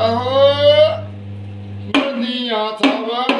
ਕਹੋ ਦੁਨੀਆ ਸਭ